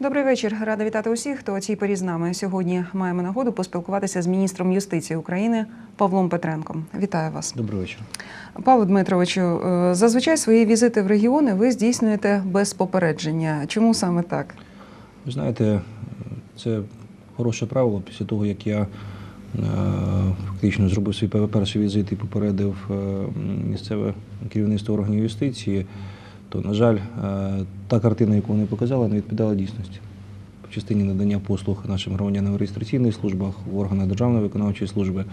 Добрий вечір. Рада вітати усіх, хто о цій порі з нами. Сьогодні маємо нагоду поспілкуватися з міністром юстиції України Павлом Петренком. Вітаю вас, Добрий вечір. Павло Дмитровичу. е, Зазвичай свої візити в регіони ви здійснюєте без попередження. Чому саме так? Ви знаєте, це хороше правило. Після того, як я е, фактично зробив свій перший візит і попередив е, місцеве керівництво органів юстиції, то, на жаль, е, та картина, яку вони показали, не відповідала дійсності. В частині надання послуг нашим громадянам в реєстраційних службах, в органах Державної виконавчої служби.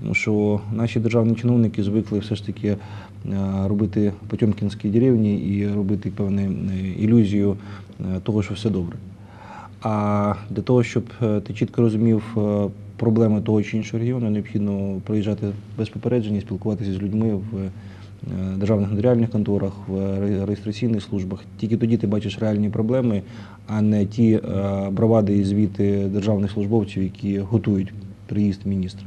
Тому що наші державні чиновники звикли все ж таки е, робити потьомкінські деревні і робити певну е, ілюзію того, що все добре. А для того, щоб ти чітко розумів проблеми того чи іншого регіону, необхідно приїжджати без попередження, спілкуватися з людьми в державних нотаріальних конторах, в реєстраційних службах. Тільки тоді ти бачиш реальні проблеми, а не ті е, бравади і звіти державних службовців, які готують приїзд міністра.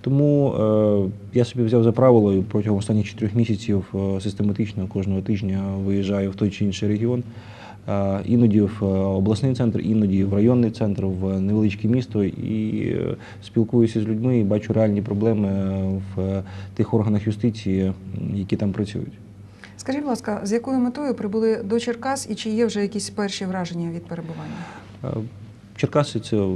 Тому е, я собі взяв за правило протягом останніх чотирьох місяців е, систематично кожного тижня виїжджаю в той чи інший регіон. Е, Іноді в е, обласний центр, іноді в районний центр, в невеличке місто і е, спілкуюся з людьми і бачу реальні проблеми в тих органах юстиції, які там працюють. Скажіть, будь ласка, з якою метою прибули до Черкас і чи є вже якісь перші враження від перебування? Черкаси це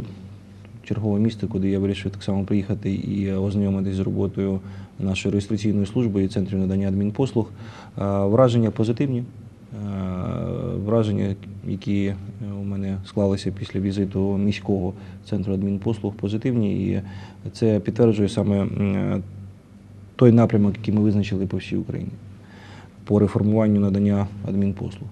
чергове місто, куди я вирішив так само приїхати і ознайомитись з роботою нашої реєстраційної служби і центрів надання адмінпослуг. Враження позитивні. Е, Враження, які е, у мене склалися після візиту міського центру адмінпослуг, позитивні, і це підтверджує саме той напрямок, який ми визначили по всій Україні по реформуванню надання адмінпослуг.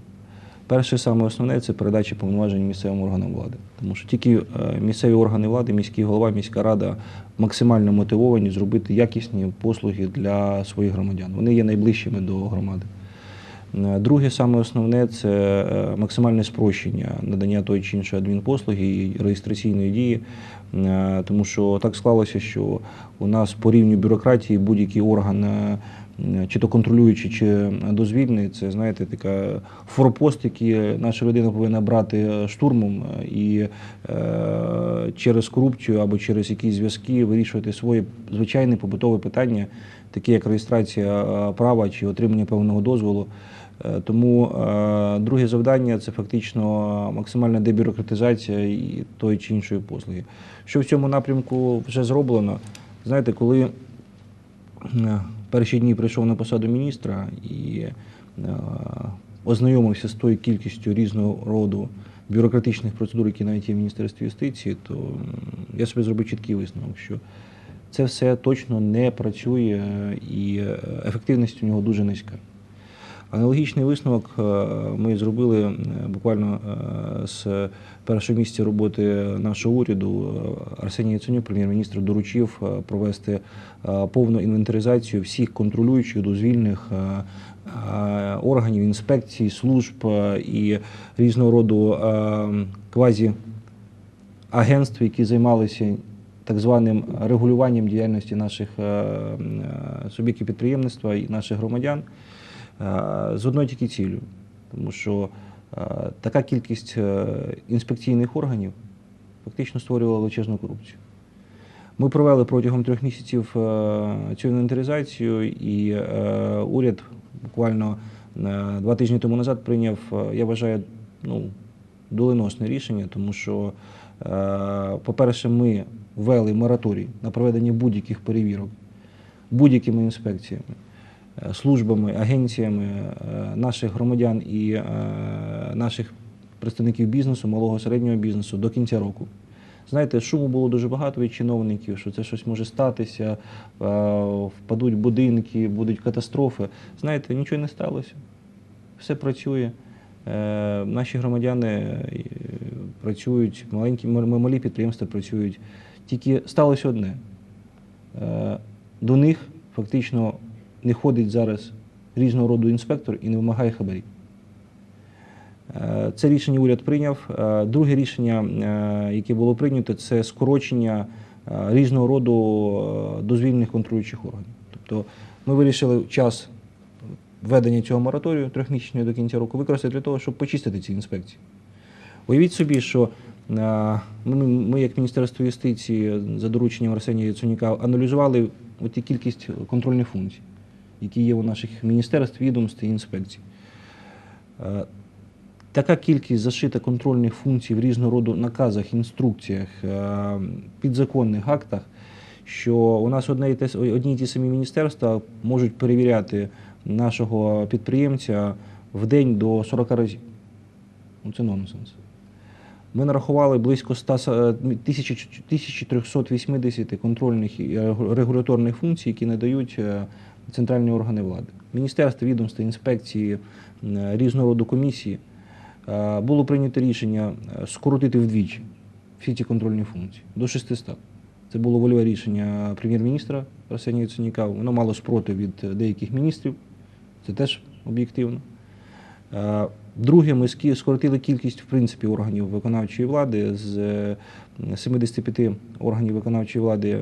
Перше саме основне це передача повноважень місцевим органам влади. Тому що тільки е, місцеві органи влади, міський голова, міська рада максимально мотивовані зробити якісні послуги для своїх громадян. Вони є найближчими до громади. Е, Друге, саме основне це е, максимальне спрощення надання тої чи іншої адмінпослуги і реєстраційної дії, Е, тому що так склалося, що у нас по рівню бюрократії будь-який орган, чи то контролюючий, чи дозвільний, це знаєте, така форпост, який наша людина повинна брати штурмом і через корупцію або через якісь зв'язки вирішувати своє звичайне побутове питання, таке як реєстрація права чи отримання певного дозволу. Е, Тому е, друге завдання це фактично максимальна дебюрократизація і тої чи іншої послуги. Що в цьому напрямку вже зроблено? Знаєте, коли е, перші дні прийшов на посаду міністра і ознайомився з тою кількістю різного роду бюрократичних процедур, які навіть є в Міністерстві юстиції, то я собі зробив чіткий висновок, що це все точно не працює і ефективність у нього дуже низька. Аналогічний висновок е, ми зробили е, буквально е, з першого місця роботи нашого уряду. Арсеній Яценюк, прем'єр-міністр, доручив провести повну інвентаризацію всіх контролюючих дозвільних органів, інспекцій, служб і різного роду квазі агентств, які займалися так званим регулюванням діяльності наших суб'єктів підприємництва і наших громадян з одною тільки цілею. Тому що е, така кількість е, інспекційних органів фактично створювала величезну корупцію. Ми провели протягом трьох місяців е, цю інвентаризацію, і е, уряд буквально е, два тижні тому назад прийняв, е, я вважаю, ну, доленосне рішення, тому що, е, по-перше, ми ввели мораторій на проведення будь-яких перевірок будь-якими інспекціями, е, службами, агенціями е, наших громадян і е, наших представників бізнесу, малого середнього бізнесу до кінця року. Знаєте, шуму було дуже багато від чиновників, що це щось може статися, е, впадуть будинки, будуть катастрофи. Знаєте, нічого не сталося. Все працює. Наші громадяни працюють, маленькі малі підприємства працюють. Тільки сталося одне. До них фактично не ходить зараз різного роду інспектор і не вимагає хабарів. Е, Це рішення уряд прийняв. Е, Друге рішення, е, яке було прийнято, це скорочення різного роду дозвільних контролюючих органів. Тобто ми вирішили час введення цього мораторію трьохмісячного до кінця року використати для того, щоб почистити ці інспекції. Уявіть собі, що ми, як Міністерство юстиції, за дорученням Арсенія Яценюка, аналізували от кількість контрольних функцій, які є у наших міністерств, відомств і інспекцій. Е, Така кількість зашита контрольних функцій в різного роду наказах, інструкціях, е, підзаконних актах, що у нас і одні й ті самі міністерства можуть перевіряти нашого підприємця в день до 40 разів. Ну, це нонсенс. Ми нарахували близько 100, с- е, тисячі- 1380 контрольних і регуляторних функцій, які надають центральні органи влади. Міністерства, відомства, інспекції, різного роду комісії. Е, Було прийнято рішення е, скоротити вдвічі всі ці контрольні функції до 600. Це було вольове рішення прем'єр-міністра Арсенія Яценюка. Воно мало спротив від е, деяких міністрів. Це теж об'єктивно. Друге, ми скоротили кількість в принципі органів виконавчої влади з е, 75 органів виконавчої влади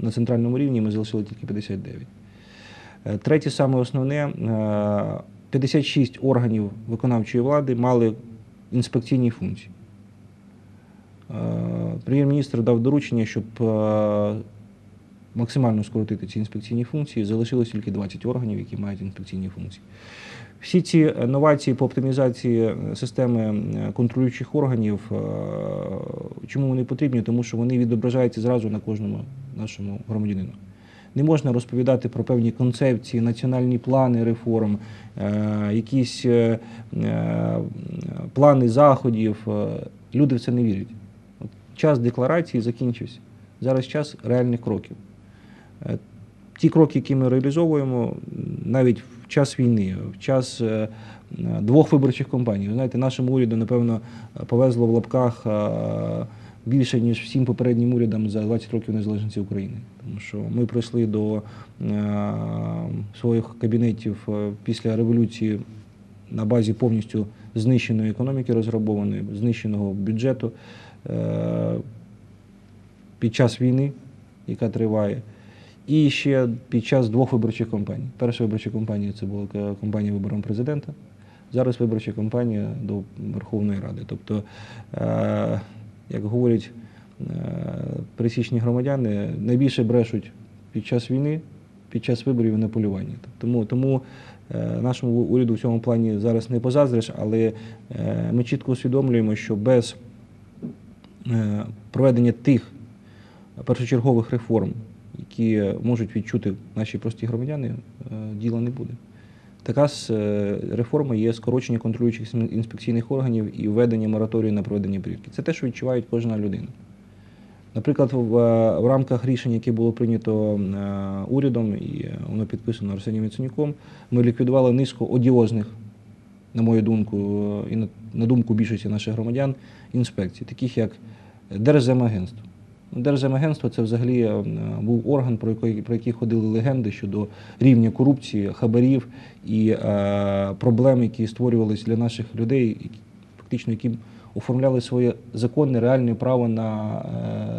на центральному рівні. Ми залишили тільки 59. Е, Третє, саме основне, е, 56 органів виконавчої влади мали інспекційні функції. Е, Прем'єр-міністр дав доручення, щоб е, максимально скоротити ці інспекційні функції. Залишилось тільки 20 органів, які мають інспекційні функції. Всі ці е, новації по оптимізації е, системи е, контролюючих органів, е, чому вони потрібні? Тому що вони відображаються зразу на кожному нашому громадянину. Не можна розповідати про певні концепції, національні плани реформ, е, якісь е, е, плани заходів. Люди в це не вірять. Час декларації закінчився. Зараз час реальних кроків. Ті кроки, які ми реалізовуємо, навіть в час війни, в час двох виборчих кампаній. Ви знаєте, нашому уряду, напевно, повезло в лапках більше, ніж всім попереднім урядам за 20 років незалежності України. Тому що ми прийшли до е, своїх кабінетів е, після революції на базі повністю знищеної економіки розграбованої, знищеного бюджету е, під час війни, яка триває. І ще під час двох виборчих кампаній. Перша виборча кампанія це була кампанія вибором президента. Зараз виборча кампанія до Верховної Ради. Тобто, як говорять е, пересічні громадяни, найбільше брешуть під час війни, під час виборів і на полюванні. Тому, тому е, нашому уряду в цьому плані зараз не позаздриш, але е, ми чітко усвідомлюємо, що без проведення тих першочергових реформ, які можуть відчути наші прості громадяни, діла не буде. Така е, реформа є скорочення контролюючих інспекційних органів і введення мораторію на проведення перевірки. Це те, що відчуває кожна людина. Наприклад, в, е, в рамках рішень, яке було прийнято е, урядом, і воно підписано Арсенієм Яценюком, ми ліквідували низку одіозних, на мою думку, і на думку більшості наших громадян, інспекцій, таких як Держземагентство. Держземагентство це взагалі е, був орган, про який, про який ходили легенди щодо рівня корупції, хабарів і е, проблем, які створювалися для наших людей, фактично, які оформляли своє законне, реальне право на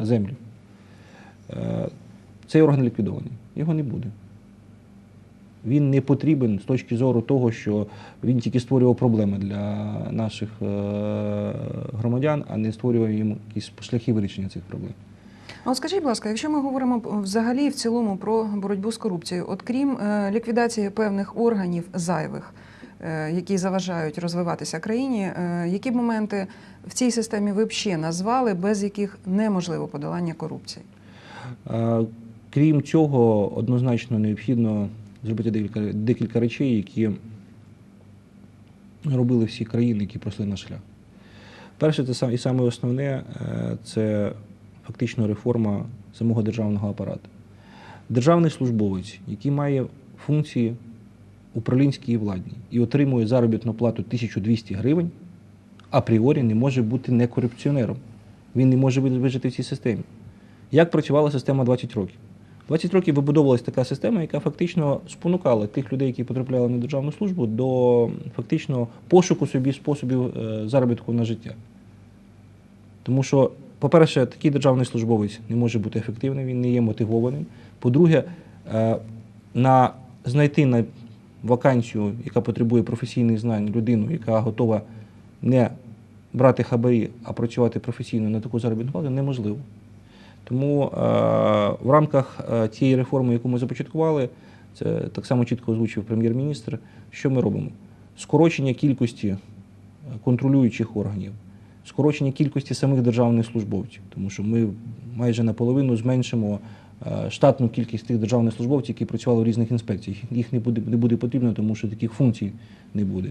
е, землю. Е, цей орган ліквідований. Його не буде. Він не потрібен з точки зору того, що він тільки створював проблеми для наших е, громадян, а не створював їм якісь шляхи вирішення цих проблем. От скажіть, будь ласка, якщо ми говоримо взагалі в цілому про боротьбу з корупцією, от крім е, ліквідації певних органів зайвих, е, які заважають розвиватися країні, е, які б моменти в цій системі ви б ще назвали, без яких неможливо подолання корупції? Крім цього, однозначно необхідно зробити декілька, декілька речей, які робили всі країни, які пройшли наш шлях. Перше, це і саме основне це фактично реформа самого державного апарату. Державний службовець, який має функції управлінські і владні, і отримує заробітну плату 1200 гривень, апріорі не може бути не корупціонером. Він не може вижити в цій системі. Як працювала система 20 років? 20 років вибудовувалася така система, яка фактично спонукала тих людей, які потрапляли на державну службу, до фактично пошуку собі способів е, заробітку на життя. Тому що, по-перше, такий державний службовець не може бути ефективним, він не є мотивованим. По-друге, е, на знайти на вакансію, яка потребує професійних знань, людину, яка готова не брати хабарі, а працювати професійно на таку заробітну плату неможливо. Тому е, в рамках е, тієї реформи, яку ми започаткували, це так само чітко озвучив прем'єр-міністр, що ми робимо? Скорочення кількості е, контролюючих органів, скорочення кількості самих державних службовців, тому що ми майже наполовину зменшимо е, штатну кількість тих державних службовців, які працювали в різних інспекціях. Їх не буде, не буде потрібно, тому що таких функцій не буде.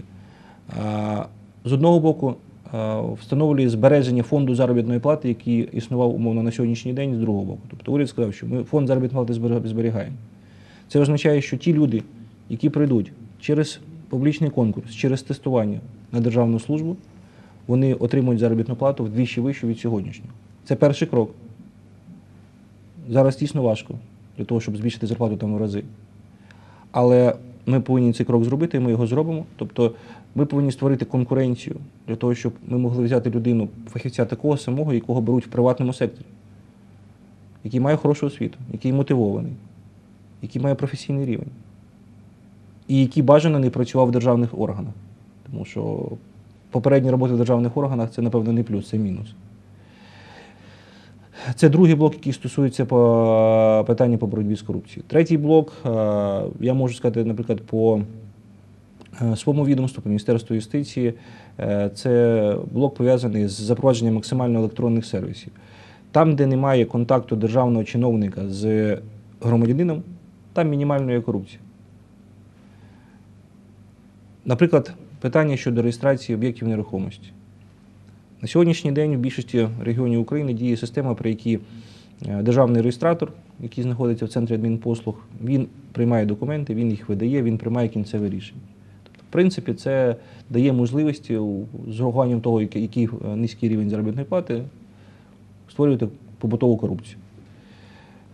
З одного боку, е, встановлює збереження фонду заробітної плати, який існував умовно на сьогоднішній день, з другого боку. Тобто уряд сказав, що ми фонд заробітної плати зберігаємо. Це означає, що ті люди, які прийдуть через публічний конкурс, через тестування на державну службу, вони отримують заробітну плату вдвічі вищу від сьогоднішнього. Це перший крок. Зараз дійсно важко для того, щоб збільшити зарплату там в рази. Але ми повинні цей крок зробити, і ми його зробимо. Тобто ми повинні створити конкуренцію для того, щоб ми могли взяти людину, фахівця такого самого, якого беруть в приватному секторі, який має хорошу освіту, який мотивований, який має професійний рівень, і який бажано не працював в державних органах. Тому що попередня робота в державних органах це, напевно, не плюс, це мінус. Це другий блок, який стосується по питання по боротьбі з корупцією. Третій блок, е, я можу сказати, наприклад, по е, своєму відомству, по Міністерству юстиції, е, це блок пов'язаний з запровадженням максимально електронних сервісів. Там, де немає контакту державного чиновника з громадянином, там мінімальна є корупція. Наприклад, питання щодо реєстрації об'єктів нерухомості. На сьогоднішній день в більшості регіонів України діє система, при якій е, державний реєстратор, який знаходиться в центрі адмінпослуг, він приймає документи, він їх видає, він приймає кінцеве рішення. Тобто, в принципі, це дає можливості з урахуванням того, який е, низький рівень заробітної плати, створювати побутову корупцію.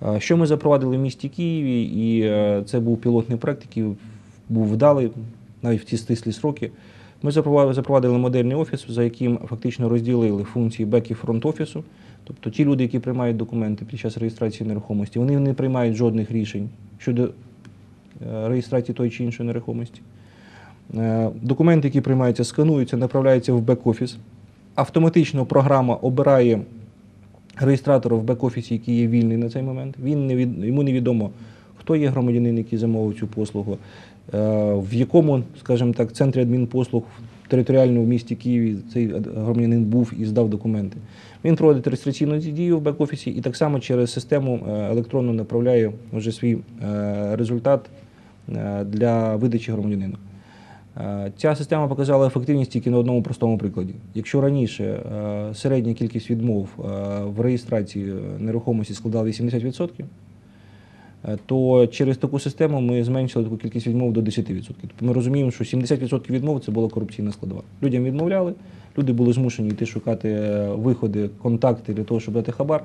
Е, Що ми запровадили в місті Києві, і це був пілотний проект, який був вдалий навіть в ці стислі сроки. Ми запровадили модельний офіс, за яким фактично розділили функції бек і фронт офісу. Тобто ті люди, які приймають документи під час реєстрації нерухомості, вони не приймають жодних рішень щодо е, реєстрації тої чи іншої нерухомості. Е, Документи, які приймаються, скануються, направляються в бек-офіс. Автоматично програма обирає реєстратора в бек-офісі, який є вільний на цей момент. Він не від... Йому невідомо, хто є громадянин, який замовив цю послугу, в якому, скажімо так, центрі адмінпослуг територіально в місті Києві цей громадянин був і здав документи. Він проводить реєстраційну дію в бек-офісі і так само через систему е, електронно направляє вже свій е, результат е, для видачі громадянину. Е, Ця система показала ефективність тільки на одному простому прикладі. Якщо раніше е, середня кількість відмов е, в реєстрації нерухомості складала 80%, е, то через таку систему ми зменшили таку кількість відмов до 10%. Тобто ми розуміємо, що 70% відмов це була корупційна складова. Людям відмовляли, люди були змушені йти шукати е, виходи, контакти для того, щоб дати хабар.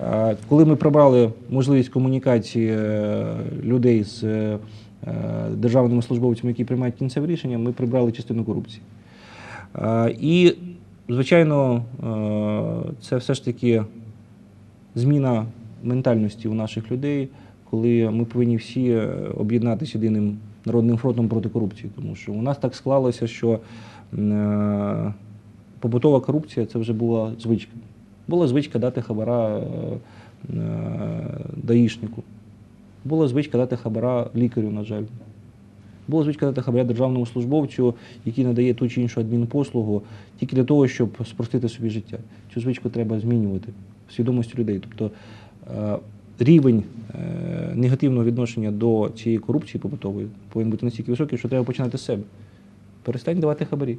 Е, Коли ми прибрали можливість комунікації е, людей з е, державними службовцями, які приймають кінцеве рішення, ми прибрали частину корупції. Е, І, звичайно, е, це все ж таки зміна ментальності у наших людей, коли ми повинні всі е, об'єднатися єдиним народним фронтом проти корупції. Тому що у нас так склалося, що е, побутова корупція це вже була звичка. Була звичка дати хабара е, даїшнику. Була звичка дати хабара лікарю, на жаль. Була звичка дати хабаря державному службовцю, який надає ту чи іншу адмінпослугу, тільки для того, щоб спростити собі життя. Цю звичку треба змінювати в свідомості людей. Тобто рівень е, негативного відношення до цієї корупції побутової повинен бути настільки високий, що треба починати з себе. Перестань давати хабарі.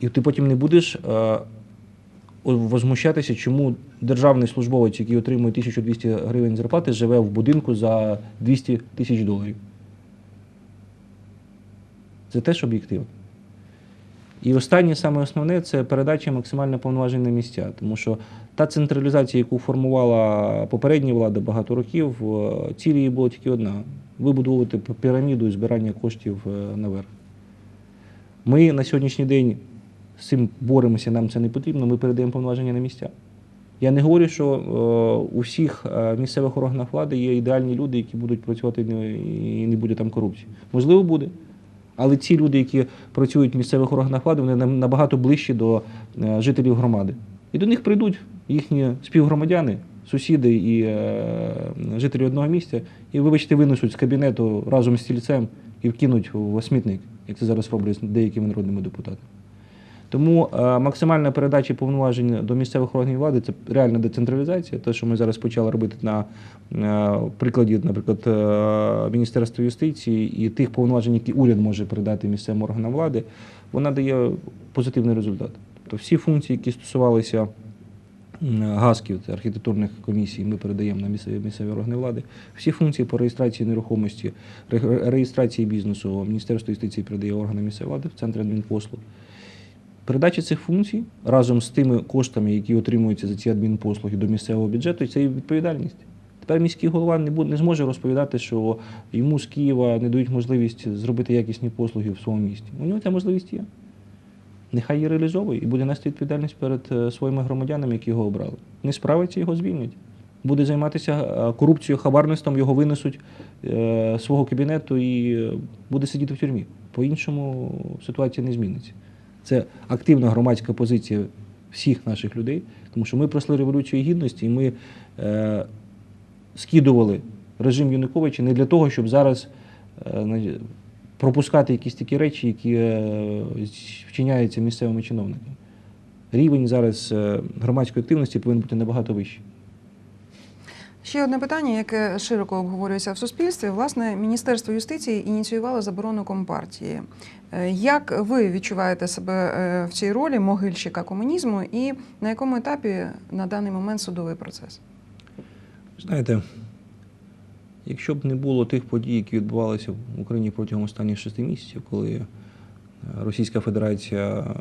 І ти потім не будеш е, возмущатися, чому державний службовець, який отримує 1200 гривень зарплати, живе в будинку за 200 тисяч доларів. Це теж об'єктивно. І останнє, саме основне, це передача максимально повноважень на місця. Тому що та централізація, яку формувала попередня влада багато років, е, ціль її була тільки одна вибудовувати піраміду і збирання коштів е, наверх. Ми на сьогоднішній день з цим боремося, нам це не потрібно, ми передаємо повноваження на місця. Я не говорю, що е, у всіх місцевих органах влади є ідеальні люди, які будуть працювати і не буде там корупції. Можливо, буде. Але ці люди, які працюють в місцевих органах влади, вони набагато ближчі до е, жителів громади. І до них прийдуть їхні співгромадяни, сусіди і е, жителі одного місця, і, вибачте, винесуть з кабінету разом з стільцем і вкинуть в смітник, як це зараз роблять деякими народними депутатами. Тому е, максимальна передача повноважень до місцевих органів влади це реальна децентралізація. Те, що ми зараз почали робити на е, прикладі, наприклад, е, Міністерства юстиції і тих повноважень, які уряд може передати місцевим органам влади, вона дає позитивний результат. Тобто всі функції, які стосувалися гасків, це архітектурних комісій, ми передаємо на місцеві, місцеві органи влади. Всі функції по реєстрації нерухомості, реєстрації бізнесу Міністерство юстиції передає органам місцевої влади в центр адмінпослуг. Передача цих функцій разом з тими коштами, які отримуються за ці адмінпослуги до місцевого бюджету, це і відповідальність. Тепер міський голова не буде не зможе розповідати, що йому з Києва не дають можливість зробити якісні послуги в своєму місті. У нього ця можливість є. Нехай її реалізовує і буде нести відповідальність перед е, своїми громадянами, які його обрали. Не справиться, його звільнять. Буде займатися е, корупцією, хабарництвом, його винесуть е, з свого кабінету і е, буде сидіти в тюрмі. По-іншому ситуація не зміниться. Це активна громадська позиція всіх наших людей, тому що ми пройшли революцію гідності, і ми е, скидували режим Януковича не для того, щоб зараз е, пропускати якісь такі речі, які е, вчиняються місцевими чиновниками. Рівень зараз е, громадської активності повинен бути набагато вищий. Ще одне питання, яке широко обговорюється в суспільстві. Власне, Міністерство юстиції ініціювало заборону компартії. Е, Як ви відчуваєте себе е, в цій ролі могильщика комунізму, і на якому етапі на даний момент судовий процес? Знаєте, якщо б не було тих подій, які відбувалися в Україні протягом останніх шести місяців, коли е, Російська Федерація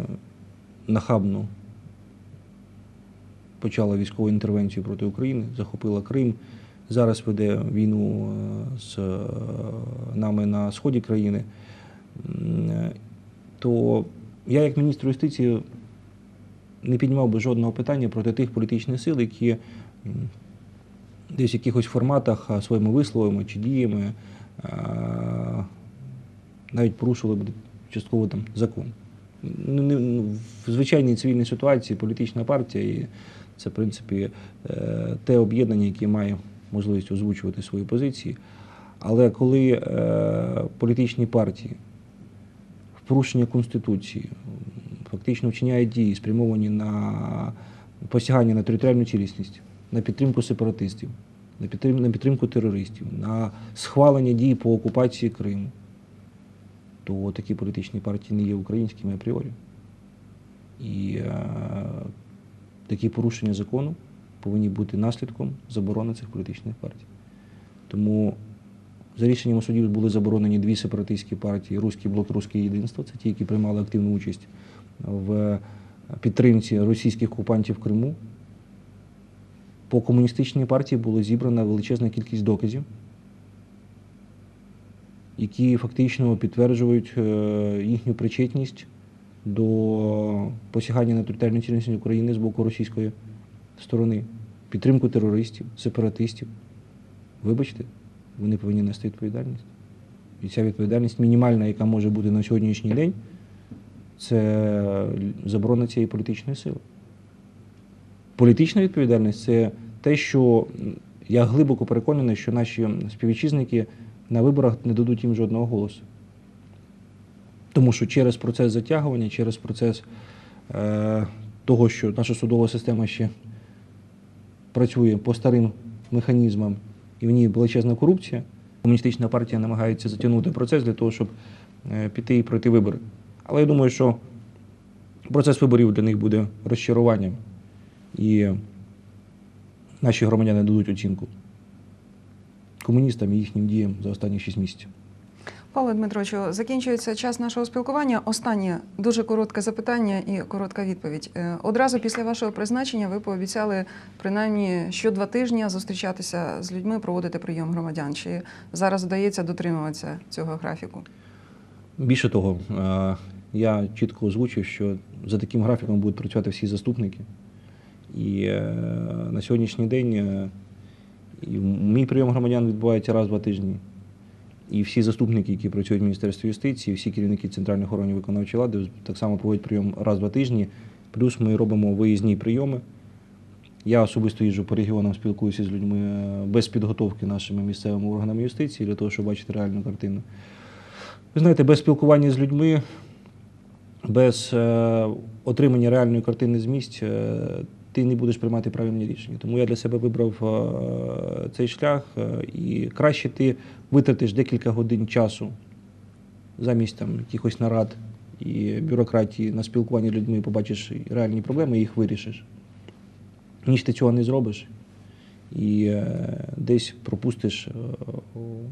нахабно почала військову інтервенцію проти України, захопила Крим, зараз веде війну е, з е, нами на сході країни, е, то я, як міністр юстиції, не піднімав би жодного питання проти тих політичних сил, які десь в якихось форматах своїми висловами чи діями навіть порушували б частково там закон. В звичайній цивільній ситуації політична партія і це, в принципі, е, те об'єднання, яке має можливість озвучувати свої позиції. Але коли е, політичні партії в порушення Конституції фактично вчиняють дії, спрямовані на посягання на територіальну цілісність, на підтримку сепаратистів, на підтримку, терористів, на схвалення дій по окупації Криму, то такі політичні партії не є українськими апріорі. І е, такі порушення закону повинні бути наслідком заборони цих політичних партій. Тому за рішенням судів були заборонені дві сепаратистські партії Руський блок, Руське єдинство. Це ті, які приймали активну участь в підтримці російських окупантів в Криму. По комуністичній партії було зібрана величезна кількість доказів, які фактично підтверджують е, їхню причетність до посягання на територіальну цілісність України з боку російської сторони, підтримку терористів, сепаратистів. Вибачте, вони повинні нести відповідальність. І ця відповідальність мінімальна, яка може бути на сьогоднішній день, це заборона цієї політичної сили. Політична відповідальність це те, що я глибоко переконаний, що наші співвітчизники на виборах не дадуть їм жодного голосу. Тому що через процес затягування, через процес е, того, що наша судова система ще працює по старим механізмам, і в ній величезна корупція, комуністична партія намагається затягнути процес для того, щоб е, піти і пройти вибори. Але я думаю, що процес виборів для них буде розчаруванням. І наші громадяни дадуть оцінку комуністам і їхнім діям за останні 6 місяців. Павло Дмитровичу, закінчується час нашого спілкування. Останнє дуже коротке запитання і коротка відповідь. Е, Одразу після вашого призначення ви пообіцяли принаймні що два тижні зустрічатися з людьми, проводити прийом громадян. Чи зараз вдається дотримуватися цього графіку? Більше того, е, я чітко озвучив, що за таким графіком будуть працювати всі заступники. І е, на сьогоднішній день мій прийом громадян відбувається раз два тижні. І всі заступники, які працюють в Міністерстві юстиції, всі керівники центральних органів виконавчої влади так само проводять прийом раз два тижні. Плюс ми робимо виїзні прийоми. Я особисто їжджу по регіонам, спілкуюся з людьми е, без підготовки нашими місцевими органами юстиції для того, щоб бачити реальну картину. Ви знаєте, без спілкування з людьми, без е, отримання реальної картини з місць, е, ти не будеш приймати правильні рішення. Тому я для себе вибрав е, цей шлях, е, і краще ти витратиш декілька годин часу замість там якихось нарад і бюрократії на спілкування з людьми, побачиш реальні проблеми і їх вирішиш. Ніж ти цього не зробиш і е, десь пропустиш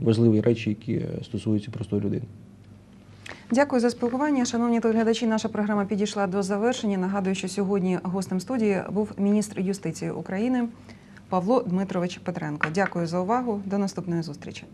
важливі речі, які стосуються простої людини. Дякую за спілкування. Шановні телеглядачі, наша програма підійшла до завершення. Нагадую, що сьогодні гостем студії був міністр юстиції України Павло Дмитрович Петренко. Дякую за увагу. До наступної зустрічі.